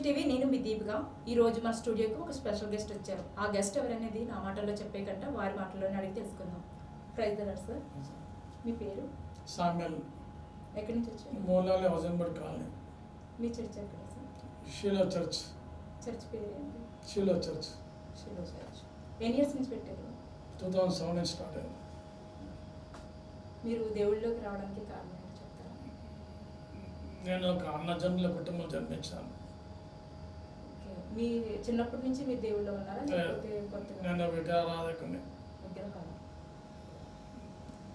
News TV నేను మీ దీపిక. ఈ రోజు మన స్టూడియోకి ఒక స్పెషల్ గెస్ట్ వచ్చారు. ఆ గెస్ట్ ఎవరనేది నా మాటల్లో చెప్పే కంటే వారి మాటల్లోనే అడిగి తెలుసుకుందాం. Praise sir. మీ పేరు? సామ్యల్. ఎక్కడి నుంచి వచ్చారు? మూలాలి హౌజన్బర్గ్ కాలనీ. మీ చర్చ్ ఎక్కడ సార్? Shiloh church. చర్చ్ పేరు ఏంటి షీలో చర్చ్. Shiloh church. ఎన్ని ఇయర్స్ నుంచి పెట్టారు? టూ థౌజండ్ సెవెన్ స్టార్ట్ అయింది. మీరు దేవుళ్ళలోకి రావడానికి కారణం ఏంటో చెప్తారా? నేను ఒక అన్నజనుల కుటుంబం జన్మించాను. మీ చిన్నప్పటి నుంచి మీరు దేవుళ్ళలో ఉన్నారా? లేకపోతే కొత్తగా? విగ్రహాలు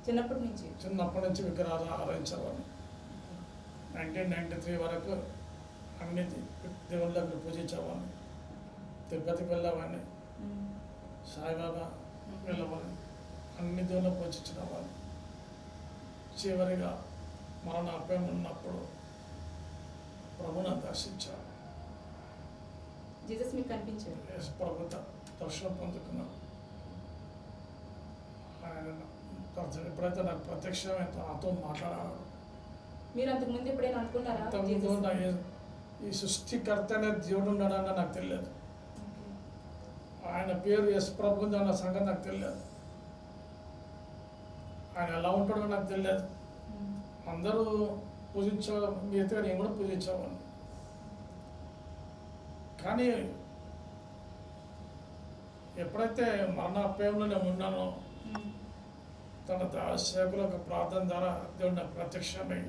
చిన్నప్పటి నుంచి? చిన్నప్పటి నుంచి విగ్రహాలు ఆరాధించేవాడిని. నైన్టీన్ నైంటీ త్రీ వరకు అన్ని దేవుళ్ళకి పూజించేవాడిని. తిరుపతికి వెళ్ళేవాడిని. సాయిబాబా వెళ్ళేవాడిని. అన్ని దేవుళ్ళు పూజించిన వాడిని చివరిగా మరణ అభ్యం ఉన్నప్పుడు ప్రభుని దర్శించాను జీసస్ మీకు కనిపించారు. యేసు ప్రభు దర్శనం పొందుకున్నాను ఆయన ఎప్పుడైతే నాకు ప్రత్యక్షమైన నాతో మాట్లాడాడు మీరు అంతకు ముందు ఎప్పుడైనా అనుకున్నారా అంతకుముందు జీసస్? నా ఈ- ఈ సృష్టికర్త అనే దేవుడు ఉన్నాడన్న నాకు తెలియదు. ఆయన పేరు యశ్ ప్రభు అన్న సంగతి నాకు తెలియదు. ఆయన ఎలా ఉంటాడో నాకు తెలియదు. అందరూ పూజించే మిగతా నేను కూడా పూజించేవాడిని. కానీ ఎప్పుడైతే మరణ అప్యాయంలో నేను ఉన్నానో తన సేవకుల యొక్క ప్రార్థన ద్వారా దేవుడు నాకు ప్రత్యక్షమై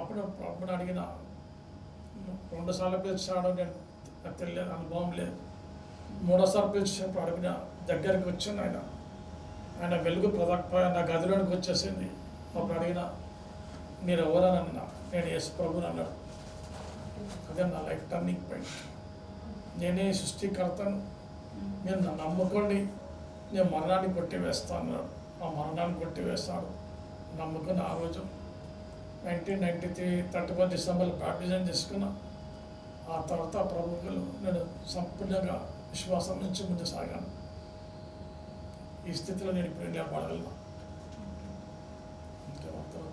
అప్పుడు అప్పుడు అడిగిన రెండు సార్లు పిలిచాడు నేను తెలియదు అనుభవం లేదు. మూడోసారి పిలిచినప్పుడు అడిగిన దగ్గరికి వచ్చింది ఆయన. ఆయన వెలుగు ప్రదక్ నా గదిలోనికి వచ్చేసింది. అప్పుడు అడిగిన మీరు ఎవరని అన్న నేను యేసు ప్రభుని అన్నాడు. అదే నా లైఫ్ టర్నింగ్ పాయింట్. నేనే సృష్టికర్తను. నేను నన్ను నమ్ముకోండి. నేను మరణాన్ని కొట్టివేస్తాను. వేస్తాను ఆ మరణాన్ని కొట్టివేస్తాడు నమ్ముకుని ఆ రోజు. Nineteen ninety three thirty four December baptism చేసుకున్నా ఆ తర్వాత ప్రభుత్వం నేను సంపూర్ణంగా విశ్వాసం నుంచి ముందు సాగాను. ఈ స్థితిలో నేను ఇప్పుడు నిలబడగలను ఇంకా మొత్తం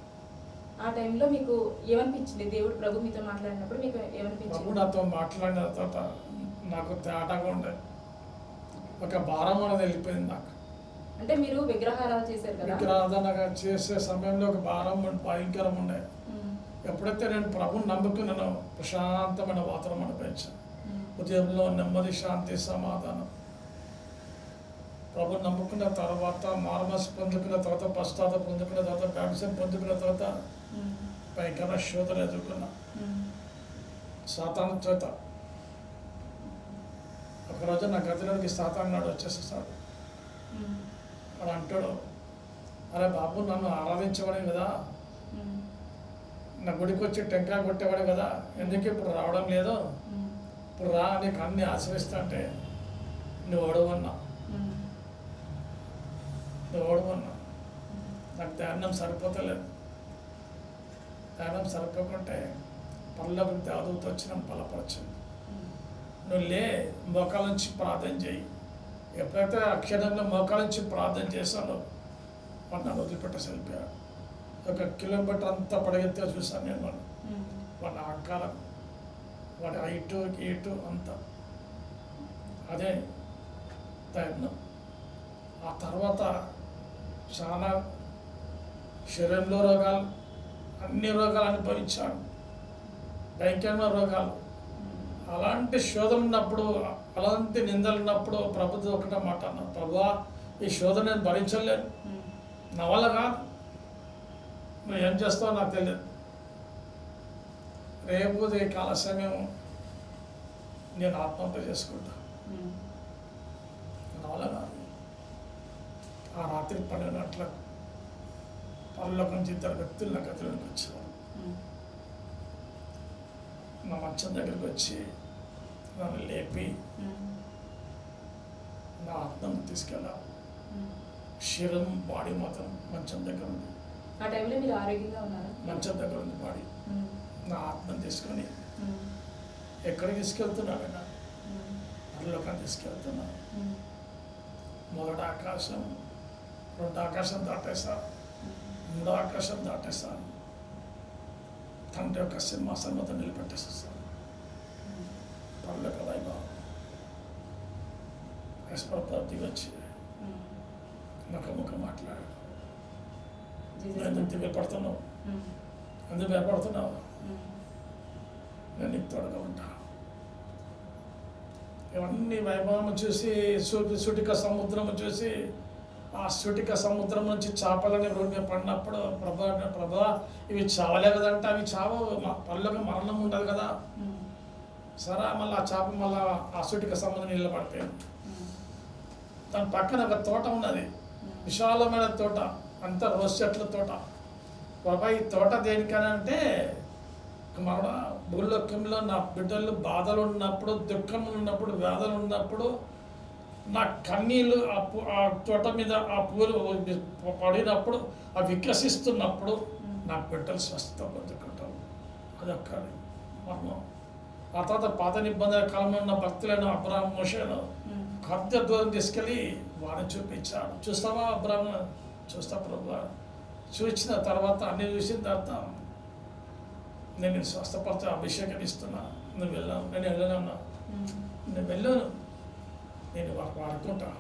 ఆ టైంలో మీకు ఏమనిపించింది? దేవుడు ప్రభు మీతో మాట్లాడినప్పుడు మీకు ఏమనిపించింది? నాతో మాట్లాడిన తర్వాత నాకు తేటగా ఉండే. ఒక భారం అనేది వెళ్ళిపోయింది నాకు. అంటే మీరు విగ్రహారాధన చేశారు కదా? విగ్రహారాధనగా చేసే సమయంలో ఒక భారం భయంకరం ఉండే. ఎప్పుడైతే నేను ప్రభుని నమ్ముకున్నానో ప్రశాంతమైన వాతావరణం అనిపించాను. ఉదయంలో నెమ్మది శాంతి సమాధానం. ప్రభు నమ్ముకున్న తర్వాత మార్మస్ పొందుకున్న తర్వాత పశ్చాత పొందుకున్న తర్వాత బ్యాప్టిజం పొందుకున్న తర్వాత మ్మ్. శోధన ఎదుర్కొన్నా. సాతాను చేత. ఒకరోజు నా గదిలోకి సాతాను నాడు వచ్చేసేసాడు వాడు అంటాడు అరే బాబు నన్ను ఆరాధించేవాడే కదా. నా గుడికి వచ్చి టెంకాయ కొట్టేవాడు కదా. ఎందుకు ఇప్పుడు రావడం లేదు? ఇప్పుడు రా నీకు అన్ని ఆశ్రయిస్తా అంటే నువ్వు అడవన్నా మ్మ్. నాకు ధ్యానం సరిపోతలేదు. ధ్యానం సరిపోకుంటే పనులకు దేవదూత వచ్చిన నన్ను బలపరచింది నువ్వు లే మోకాల నుంచి ప్రార్థన చేయి. ఎప్పుడైతే అక్షరంలో మోకాల నుంచి ప్రార్థన చేశానో వాడు నన్ను వదిలిపెట్టేసి వెళ్ళిపోయాడు ఒక కిలోమీటర్ అంతా పడగెత్తే చూశాను నేను వాడు వాడి ఆకారం వాడి హైటు గేటు అంతా. అదే దైర్యం ఆ తర్వాత చాలా శరీరంలో రోగాలు అన్ని రోగాలు అనుభవించాడు భయంకరమైన రోగాలు. అలాంటి శోధన ఉన్నప్పుడు అలాంటి నిందలు ఉన్నప్పుడు ప్రభుత్వం ఒకటే మాట అన్నా ప్రభువా ఈ శోధన నేను భరించలేను. మ్మ్. నా వల్ల కాదు. నువ్వు ఏం చేస్తావో నాకు తెలియదు. రేపు ఈ కాల సమయం నేను ఆత్మహత్య చేసుకుంటా. మ్మ్. నా వల్ల కాదు. ఆ రాత్రి పన్నెండు గంటలకు పనులకు నుంచి ఇద్దరు వ్యక్తులు నా గదిలోకి వచ్చేవారు. నా మంచం దగ్గరికి వచ్చి నన్ను లేపి. నా ఆత్మను తీసుకెళ్ళారు మ్మ్. శరీరం బాడీ మాత్రం మంచం దగ్గర ఉంది ఆ టైంలో మీరు ఆరోగ్యంగా ఉన్నారా మంచం దగ్గర ఉంది బాడీ. నా ఆత్మను తీసుకొని ఆయన మ్మ్. అందులోకి తీసుకెళ్తున్నా. మొదటి ఆకాశం రెండు ఆకాశం దాటేశాను మూడో ఆకాశం దాటేశాను తండ్రి యొక్క సింహాసనం అతను నిలబెట్టేసేస్తాను పనుల కదైనా ఎస్పర్త వచ్చి ముఖముఖం మాట్లాడాడు. ఎందుకు భయపడుతున్నావు ఎందుకు భయపడుతున్నావు? నేను త్వరగా ఉంటా. ఉంటాను ఇవన్నీ వైభవం చూసి సూటి సూటిక సముద్రం చూసి ఆ సూటిక సముద్రం నుంచి చేపలని రోడ్డు పడినప్పుడు ప్రభా ప్రభా ఇవి చావలే కదంటే అవి చావు. పళ్ళకి మరణం ఉండదు కదా. సరే మళ్ళీ ఆ చేప మళ్ళీ ఆ సూటిక సముద్రం నీళ్ళు పడిపోయింది. దాని పక్కన ఒక తోట ఉన్నది. విశాలమైన తోట అంతా రోజ్ చెట్ల తోట. ప్రభా ఈ తోట దేనికనంటే మన భూలోకంలో నా బిడ్డలు బాధలు ఉన్నప్పుడు దుఃఖం ఉన్నప్పుడు వేదలు ఉన్నప్పుడు నా కన్నీళ్ళు ఆ పూ ఆ తోట మీద ఆ పూలు పడినప్పుడు ఆ వికసిస్తున్నప్పుడు నా బిడ్డలు స్వస్థత పొందుకుంటారు. అదొక్క మర్మం. ఆ తర్వాత పాత నిబంధన కాలంలో ఉన్న భక్తులైన అబ్రాహం మోషేను. కొద్ద దూరం తీసుకెళ్ళి వాడిని చూపించాడు చూస్తావా బ్రహ్మ చూస్తా ప్రభు. చూసిన తర్వాత అన్ని చూసిన తర్వాత నేను స్వస్థపరచ అభిషేకం ఇస్తున్నా. నువ్వు వెళ్ళాను నేను వెళ్ళాను. నేను వెళ్ళాను. నేను వా- వాడుకుంటా.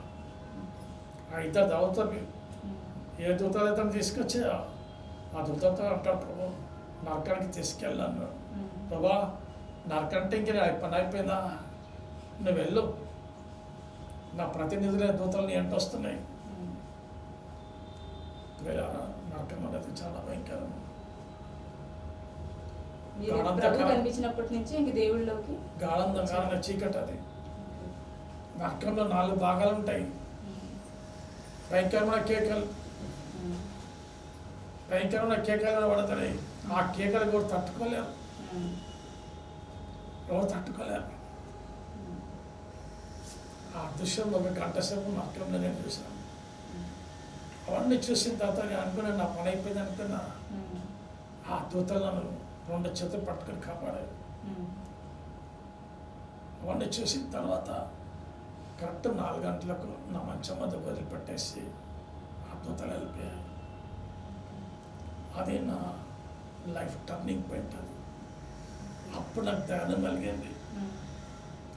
ఆ ఇద్దరు దౌతలు. ఏ దూతలు అయితే తీసుకొచ్చి? ఆ దూతలతో అంటాడు ప్రభు నరకానికి తీసుకెళ్ళాను. ప్రభా నరకంటే ఇంక నా పని అయిపోయిందా? నువ్వు వెళ్ళు. నా ప్రతినిధులే దూతలు ఎంట వస్తున్నాయి. నరకం అనేది చాలా భయంకరం. దేవుళ్ళలోకి గాఢంగా చీకటి అది. నరకంలో నాలుగు భాగాలు ఉంటాయి మ్మ్. భయంకరమైన కేకలు మ్మ్. భయంకరమైన కేకలు పడతాయి ఆ కేకలు కూడా తట్టుకోలేరు మ్మ్. ఎవరు తట్టుకోలేరు మ్మ్. ఆ దృశ్యం ఒక గంట సేపు నరకంలో నేను చూశాను. అవన్నీ చూసిన తర్వాత నేను అనుకున్నాను నా పని అయిపోయింది అనుకున్నా. ఆ దూతలను రెండు చేతులు పట్టుకొని కాపాడాయి మ్మ్. అవన్నీ చూసిన తర్వాత కరెక్ట్ నాలుగు గంటలకు నా మంచం వద్ద వదిలిపెట్టేసి అద్భుతాలు వెళ్ళిపోయాయి అది నా లైఫ్ టర్నింగ్ పాయింట్ అది. అప్పుడు నాకు ధ్యానం కలిగింది.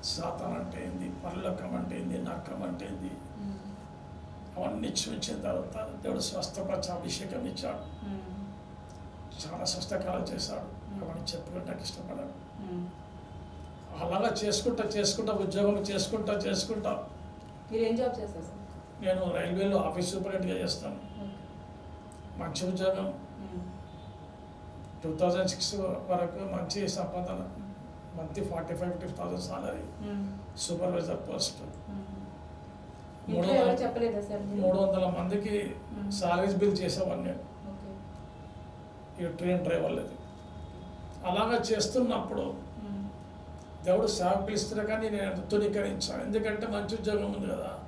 సాతాన్ అంటే ఏంది? పరలోకం అంటే ఏంది? నరకం అంటే ఏంది. అవన్నీ చూసిన తర్వాత దేవుడు స్వస్థపరిచి అభిషేకం ఇచ్చాడు. చాలా స్వస్థకాలు చేశాడు. అవన్నీ చెప్పుకుంటానికి ఇష్టపడాను. అలాగా చేసుకుంటా చేసుకుంటా ఉద్యోగం చేసుకుంటా చేసుకుంటా మీరు ఏం జాబ్ చేస్తారు సార్ నేను రైల్వేలో ఆఫీస్ సూపరింటెండెంట్గా చేస్తాను. మంచి ఉద్యోగం. టూ థౌజండ్ సిక్స్ వరకు మంచి సంపాదన monthly forty five fifty thousand salary. Supervisor post. మూడు? మూడు వందల మందికి. సాలరీస్ బిల్ చేసేవాడిని నేను. ఈ ట్రైన్ డ్రైవర్లది అలాగా చేస్తున్నప్పుడు. దేవుడు సేవ పిలుస్తున్నా కానీ నేను తునీకరించాను ఎందుకంటే మంచి ఉద్యోగం ఉంది కదా.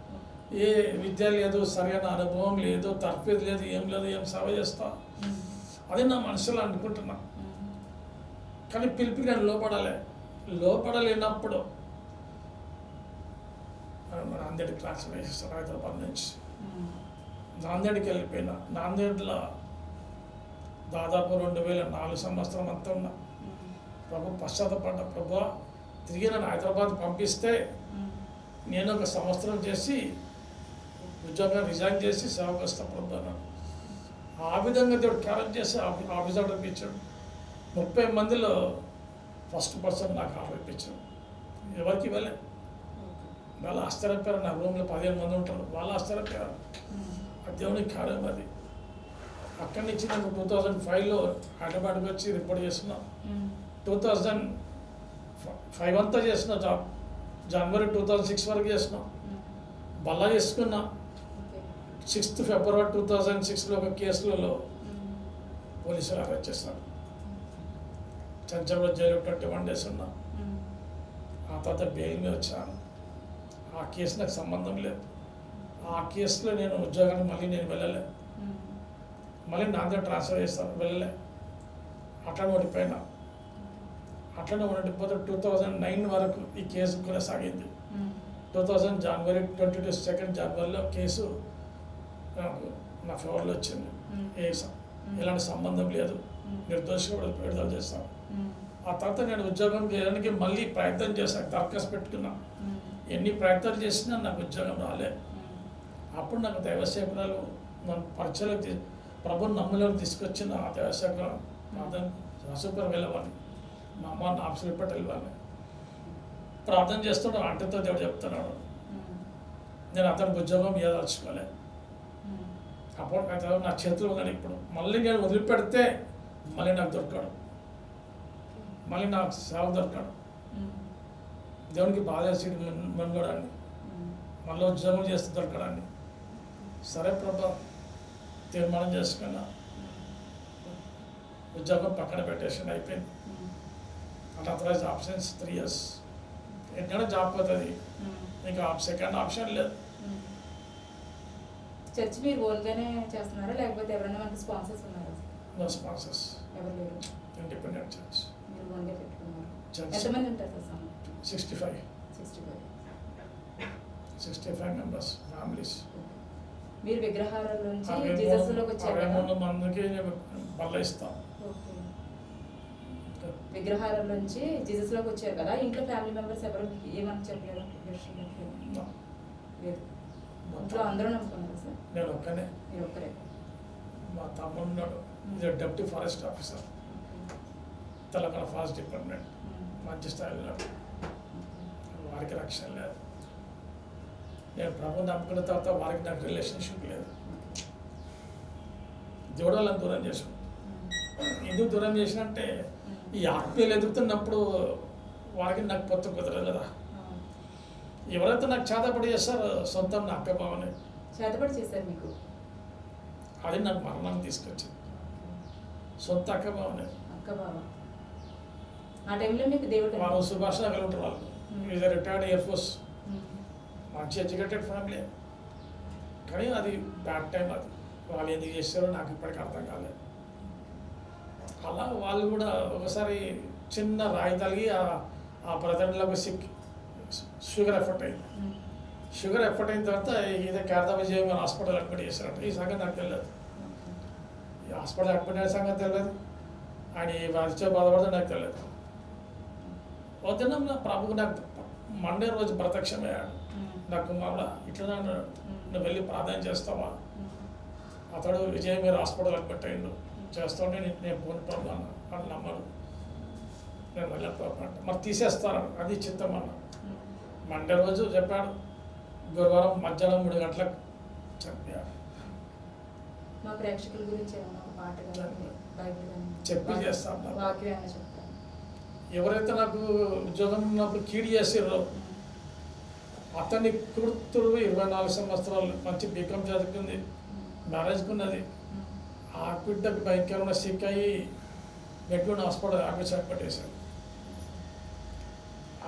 ఏ విద్య లేదు సరైన అనుభవం లేదు తర్ఫీదు లేదు ఏం లేదు ఏం సేవ చేస్తా? అది నా మనసులో అనుకుంటున్నా. కానీ పిలిపి నేను లోపడలే. లోపడలేనప్పుడు మన క్లాస్ వేసేస్తాను హైదరాబాద్ నుంచి. నాందేడికి వెళ్ళిపోయినా. నాందేడ్లో దాదాపు రెండు వేల నాలుగు సంవత్సరం అంతా ఉన్నా. ప్రభు పశ్చాత్తపడ్డ ప్రభు తిరిగి నన్ను హైదరాబాద్ పంపిస్తే. నేను ఒక సంవత్సరం చేసి ఉద్యోగం రిజైన్ చేసి సేవకు వస్తా ప్రభు అన్నాడు ఆ విధంగా దేవుడు క్యారెక్ట్ చేసి ఆఫీ- ఆఫీస్ ఆర్డర్ ఇప్పించాడు ముప్పై మందిలో ఫస్ట్ పర్సన్ నాకు ఇప్పించాడు ఎవరికి ఓకే. వాళ్ళు ఆశ్చర్యపోయారు నా రూమ్లో పదిహేను మంది ఉంటారు వాళ్ళు ఆశ్చర్యపోయారు. ఆ దేవుని కార్యం అది అక్కడి నుంచి నాకు టూ థౌజండ్ ఫైవ్లో హైదరాబాద్కి వచ్చి రిపోర్ట్ చేస్తున్నాం. టూ థౌజండ్ ఫైవ్ అంతా చేసిన job January two thousand six వరకు చేసిన బల్ల బల్లా చేసుకున్నా. సిక్స్త్ ఫిబ్రవరి టూ థౌజండ్ సిక్స్లో ఒక కేసులలో పోలీసులు అరెస్ట్ చేశారు చంచంలో జైలు ట్వంటీ వన్ డేస్ ఉన్నా. ఆ తర్వాత బెయిల్ మీద వచ్చాను ఆ కేసు నాకు సంబంధం లేదు. ఆ కేసులో నేను ఉద్యోగానికి మళ్ళీ నేను వెళ్ళలే. మళ్ళీ నా దగ్గర ట్రాన్స్ఫర్ చేస్తాను. వెళ్ళలే. అట్లా ఓడిపోయినా. అట్లనే ఉండిపోతే టూ థౌజండ్ నైన్ వరకు ఈ కేసు కొనసాగింది. Two thousand January twenty two second జనవరిలో కేసు నాకు నా ఫేవర్లో వచ్చింది మ్మ్. ఏ స- ఎలాంటి సంబంధం లేదు మ్మ్. నిర్దోషిగా కూడా విడుదల చేస్తాను. ఆ తర్వాత నేను ఉద్యోగం చేయడానికి మళ్ళీ ప్రయత్నం చేశాను దరఖాస్తు పెట్టుకున్నా. ఎన్ని ప్రయత్నాలు చేసినా నాకు ఉద్యోగం రాలే అప్పుడు నాకు దైవసేవకురాలు నన్ను పరిచయం ప్రభుని నమ్ములకు తీసుకొచ్చిన ఆ దైవసేవకురాలు ప్రార్థన సూపర్ వెళ్ళేవాడిని మా అమ్మ నా ఆఫీసులు వెళ్ళేవాడిని ప్రార్థన చేస్తాడు అంటతో దేవుడు చెప్తున్నాడు నేను అతనికి ఉద్యోగం ఇవ్వదలుచుకోలే అప్పుడు అతను నా చేతిలో ఉన్నాడు ఇప్పుడు. మళ్ళీ నేను వదిలిపెడితే మళ్ళీ నాకు దొరకడు. మళ్ళీ నాకు సేవ దొరకడు. దేవునికి బాధ వేసి మళ్ళీ ఉద్యోగం చేస్తే దొరకడాన్ని సరే ప్రభా తీర్మానం చేసుకున్నా. ఉద్యోగం పక్కన పెట్టేసి అయిపోయింది. అన్అథరైజ్ ఆప్షన్స్ త్రీ ఇయర్స్ ఎక్కడ జాబ్ పోతుంది. ఇంకా సెకండ్ ఆప్షన్ లేదు. చర్చ్ మీరు ఓన్గానే చేస్తున్నారా? లేకపోతే ఎవరైనా మనకి స్పాన్సర్స్ ఉన్నారా? నో స్పాన్సర్స్ ఎవరు లేరు? ఇండిపెండెంట్ చర్చ్ మీరు ఓన్గా పెట్టుకున్నారు. ఎంతమంది ఉంటారు sir? Sixty five sixty five sixty five members families మీరు విగ్రహాల నుంచి అరవై జీసస్ మూడు లోకి వచ్చారు అరవై? మూడు మందికి బల్ల ఇస్తాం ఓకే. విగ్రహాల నుంచి జీసస్లోకి వచ్చారు కదా. ఇంట్లో ఫ్యామిలీ మెంబర్స్ ఎవరు ఏమని చెప్పలేరు No. లేదు. ఇంట్లో అందరూ నమ్ముకున్నారు సార్? నేను ఒక్కనే. మీరు ఒక్కరే. మా తమ్ముడు deputy forest officer Telangana forest department మంచి స్థాయిలో వారికి రక్షణ లేదు. నేను ప్రభు నమ్ముకున్న తర్వాత వారికి నాకు రిలేషన్షిప్ లేదు. వాళ్ళని దూరం చేసాం ఎందుకు దూరం చేసినంటే ఈ ఆత్మీయులు ఎదుగుతున్నప్పుడు వారికి నాకు పొత్తు కుదరదు కదా. ఎవరైతే నాకు చేతపడి చేస్తారో సొంతం నా అక్క భావనే చేతపడి చేశారు మీకు? అది నాకు మరణం తీసుకొచ్చింది. సొంత అక్క భావనే అక్క బావ. ఆ టైంలో మీకు దేవుడు వాళ్ళు సుభాష్ నగర్ ఉంటారు వాళ్ళు. Is retired air force. మంచి ఎడ్యుకేటెడ్ ఫ్యామిలీ. కానీ అది బ్యాడ్ టైం అది. వాళ్ళు ఎందుకు చేస్తారో నాకు ఇప్పటికీ అర్థం కాలేదు. అలా వాళ్ళు కూడా ఒకసారి చిన్న రాయి తగిలి ఆ- ఆ బ్రదర్లకు సిక్ షుగర్ ఎఫెక్ట్ అయింది. షుగర్ ఎఫెక్ట్ అయిన తర్వాత ఇదే కేరళ విజయం హాస్పిటల్ అడ్మిట్ చేశారంట. ఈ సంగతి నాకు తెలియదు. ఈ హాస్పిటల్ అడ్మిట్ అయిన సంగతి తెలియదు. ఆయన ఈ వచ్చే బాధపడితే నాకు తెలియదు. వద్దున నా ప్రభువు నాకు మండే రోజు ప్రత్యక్షమయ్యాడు. నాకు మళ్ళా ఇట్లా నువ్వు వెళ్ళి ప్రార్థన చేస్తావా. అతడు విజయ్ మీరు హాస్పిటల్ అడ్మిట్ అయ్యిండు. చేస్తుంటే నేను నేను ఫోన్ అన్న. అని నమ్మడు నేను అంటే మరి తీసేస్తాను అది చిత్తం అన్న. మండే రోజు చెప్పాడు. గురువారం మధ్యాహ్నం మూడు గంటలకు చంపాడు మా ప్రేక్షకుల గురించి పాట చెప్పి చేస్తాం. వాక్యం ఏమైనా చెప్తాను ఎవరైతే నాకు ఉద్యోగం ఉన్నప్పుడు కీడి చేసారో అతని కూతురు ఇరవై నాలుగు సంవత్సరాలు మంచి బీకామ్ చదువుకుంది మ్యారేజ్కున్నది ఆ బిడ్డకు భయంకరమైన సిక్ అయ్యి మెట్లూరు హాస్పిటల్ ఆమె చనిపెట్టేశారు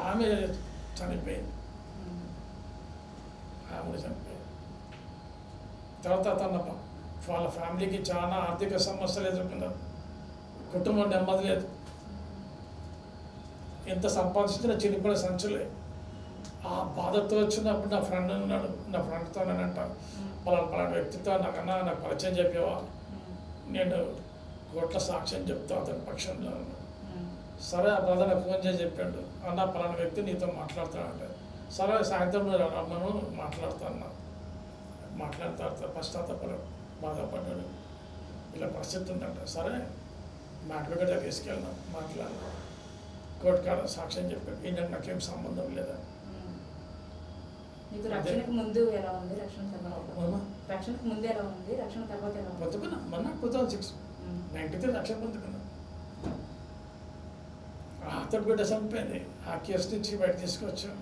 ఆమె చనిపోయింది. ఆమె చనిపోయింది. తర్వాత తన వాళ్ళ ఫ్యామిలీకి చాలా ఆర్థిక సమస్యలు ఎదుర్కొన్నారు. కుటుంబం నెమ్మది లేదు. ఎంత సంపాదించినా చినిపోయిన సంచులే ఆ బాధతో వచ్చినప్పుడు నా ఫ్రెండ్ ఉన్నాడు. నా ఫ్రెండ్తో నేను అంటాను పలానా పలానా వ్యక్తితో నాకన్నా నాకు పరిచయం చెప్పేవా నేను కోట్ల సాక్ష్యం చెప్తా అతని పక్షంలో. సరే ఆ బ్రదర్ నాకు ఫోన్ చేసి చెప్పాడు. అన్న పలానా వ్యక్తి నీతో మాట్లాడతాడంటే. సరే సాయంత్రం రమ్మను మాట్లాడతా అన్న మాట్లాడిన తర్వాత పశ్చాత్తపడ బాధపడ్డాడు. ఇలా పరిస్థితి ఉందంట. సరే మా అడ్వకేట్ తీసుకెళ్ళినాం మాట్లాడినా కోర్టు కాడ సాక్ష్యం చెప్పాడు. ఈయనకు నాకేం సంబంధం లేదని మీకు రక్షణకు ముందు ఎలా ఉంది? రక్షణ తర్వాత? రక్షణకు ముందు ఎలా ఉంది? రక్షణ తర్వాత ఎలా పొద్దుకున్నా మొన్న two thousand six. Ninety three లక్షలు పొందుకున్నా అతడు బిడ్డ చనిపోయింది ఆ కేసు నుంచి బయట తీసుకొచ్చాం.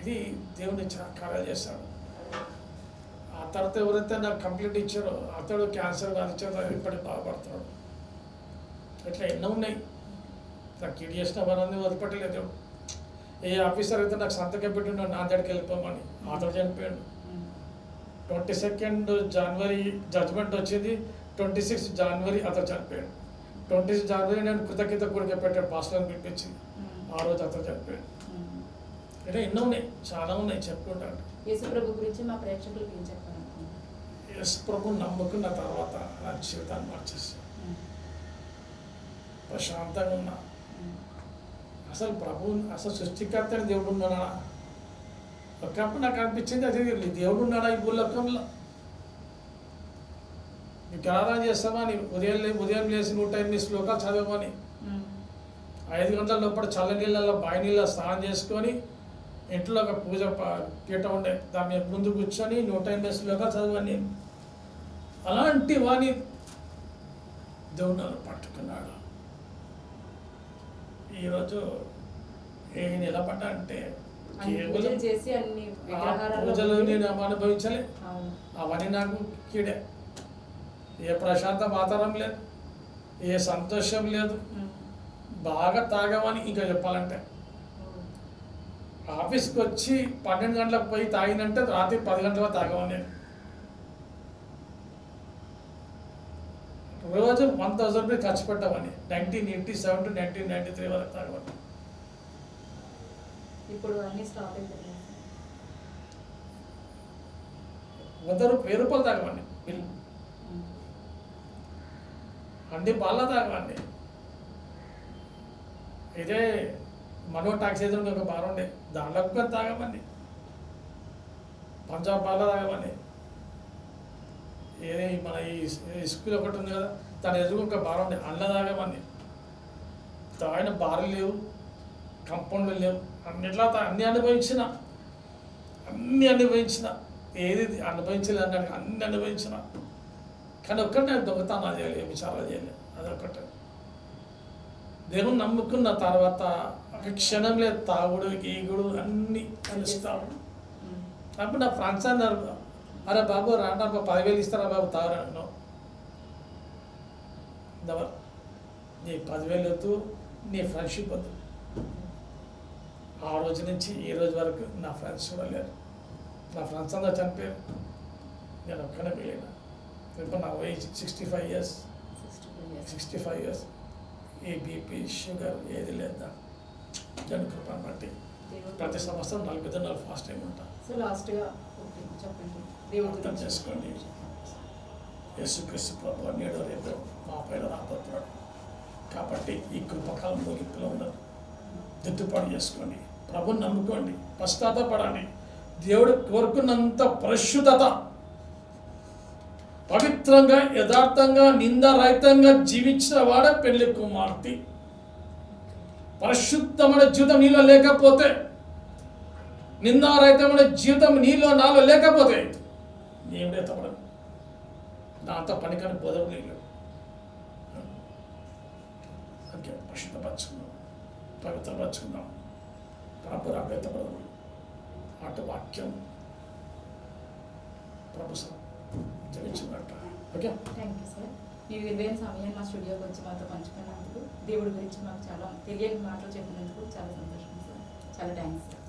ఇది దేవుని ఇచ్చిన కార్యాలు చేస్తాడు ఆ తర్వాత ఎవరైతే నాకు కంప్లీట్ ఇచ్చారో అతడు క్యాన్సర్ ఇచ్చారో ఇప్పటికి బాధపడుతున్నాడు. ఇట్లా ఎన్నో ఉన్నాయి. నాకు కిడి చేసిన పని వదిలిపెట్టలేదు. ఏ ఆఫీసర్ అయితే నాకు సంతకం పెట్టిండో నా దగ్గరికి వెళ్ళిపోమని అతడు చనిపోయాడు. ట్వంటీ సెకండ్ జనవరి జడ్జ్మెంట్ వచ్చింది ట్వంటీ సిక్స్ జనవరి అతను చనిపోయాడు ట్వంటీ సిక్స్ జనవరి నేను కృతజ్ఞత కొడుకు పెట్టాడు పాస్టర్ని పిలిపించి. ఆ రోజు అతను చనిపోయాడు. ఇలా ఎన్నో ఉన్నాయి చాలా ఉన్నాయి చెప్పుకుంటాను యేసు ప్రభు గురించి మా ప్రేక్షకులకు ఏం చెప్పాలనుకుంటున్నారు ఎస్ ప్రభు నమ్ముకున్న తర్వాత నా జీవితాన్ని మార్చేసి. ప్రశాంతంగా ఉన్నా. అసలు ప్రభు అసలు సృష్టికర్త అని దేవుడు ఉన్నాడా? ఒకప్పుడు నాకు అనిపించింది అది దేవుడు ఉన్నాడా ఈ భూలోకంలో? నీకు ఆరాధన చేస్తామని ఉదయం లే ఉదయం లేచి నూట ఎనిమిది శ్లోకాలు చదవమని. ఐదు గంటల లోపల చల్ల నీళ్ళల్లో బావి నీళ్ళ స్నానం చేసుకొని ఇంట్లో ఒక పూజ పీట ఉండే దాని మీద ముందు కూర్చొని నూట ఎనిమిది శ్లోకాలు చదవని అలాంటి వాణి దేవుడు పట్టుకున్నాడు. ఈరోజు ఏ నిలబడ్డా అంటే అన్ని పూజలు నేను అనుభవించలే. అవును. అవన్నీ నాకు కీడే. ఏ ప్రశాంత వాతావరణం లేదు ఏ సంతోషం లేదు. బాగా తాగామని ఇంకా చెప్పాలంటే. ఆఫీస్కి వచ్చి పన్నెండు గంటలకు పోయి తాగినంటే రాత్రి పది గంటలకు తాగమని నేను. రోజు వన్ థౌసండ్ రూపీస్ ఖర్చు పెట్టమని nineteen eighty seven to nineteen ninety three వరకు తాగమని ఇప్పుడు అన్ని స్టాప్ అయిపోయినాయి వంద రూపాయలు వెయ్యి రూపాయలు తాగమని బిల్లు ఉమ్. అన్ని బాగా తాగమండి. ఇదే మనో టాక్సీ ఎదురు ఒక బార్ ఉండే. దాంట్లో కూడా తాగమండి. పంజాబ్ బాగా తాగమండి. ఏదే మన ఈ స్కూల్ ఒకటి ఉంది కదా దాని ఎదురు ఒక బార్ ఉండే అందులో తాగమండి తాగిన బార్లు లేవు కంపౌండ్లు లేవు. అన్నిట్లా అన్ని అనుభవించిన. అన్ని అనుభవించిన. ఏది అనుభవించలేదు అంటే అన్ని అనుభవించిన. కానీ ఒక్కటి నేను దొంగతనం చేయలేదు విచారాలు చేయలేదు. అదొక్కటే. దేవుని నమ్ముకున్న తర్వాత ఒక క్షణం లేదు తాగుడు గీగుడు అన్నీ కలుస్తాము ఉమ్. అప్పుడు నా ఫ్రెండ్స్ అన్నారు అరే బాబు రాండా పదివేలు ఇస్తారా బాబు? తాగరాను నీ పదివేలు వద్దు నీ ఫ్రెండ్షిప్ వద్దు. ఆ రోజు నుంచి ఈ రోజు వరకు నా ఫ్రెండ్స్ కూడా లేరు నా ఫ్రెండ్స్ అందరూ చనిపోయారు. నేను ఒక్కనే వెళ్ళిన ఇప్పుడు నా వయసు sixty five years 62 years. Sixty five years ఏ బీపీ షుగర్ ఏది లేదా దాని కృపను బట్టి ప్రతి సంవత్సరం నలభై దినాలు ఫాస్ట్ టైం ఉంటా సో లాస్ట్గా ఓకే చెప్పండి. దేవుడి చేసుకోండి. యేసుక్రీస్తు ప్రభు నేడు రేపు మా పైన రాబోతున్నాడు. కాబట్టి ఈ కృపకాలం ముగింపులో ఉండదు దిద్దుపాటు చేసుకోండి. ప్రభుని నమ్ముకోండి. పశ్చాత్తపడండి దేవుడు కోరుకున్నంత పరిశుద్ధత. పవిత్రంగా యథార్థంగా నిందారహితంగా జీవించిన వాడే పెళ్ళి కుమార్తె. పరిశుద్ధమైన జీవితం నీలో లేకపోతే నిందారహితమైన జీవితం నీలో నాలో లేకపోతే దేవుడే తప్పడం. నాతో కానీ బోధవు నీళ్ళు అందుకే పరిశుద్ధపరచుకుందాం పవిత్రపరచుకుందాం ప్రభు రాబోతపడదు అటు వాక్యం ప్రభు జపించినట్ట ఓకే? థ్యాంక్ యూ సార్ మీ విలువైన సమయాన్ని మా స్టూడియోకి వచ్చి మాతో పంచుకున్నందుకు దేవుడి గురించి మాకు చాలా తెలియని మాటలు చెప్పినందుకు చాలా సంతోషం సార్ చాలా థ్యాంక్స్ సార్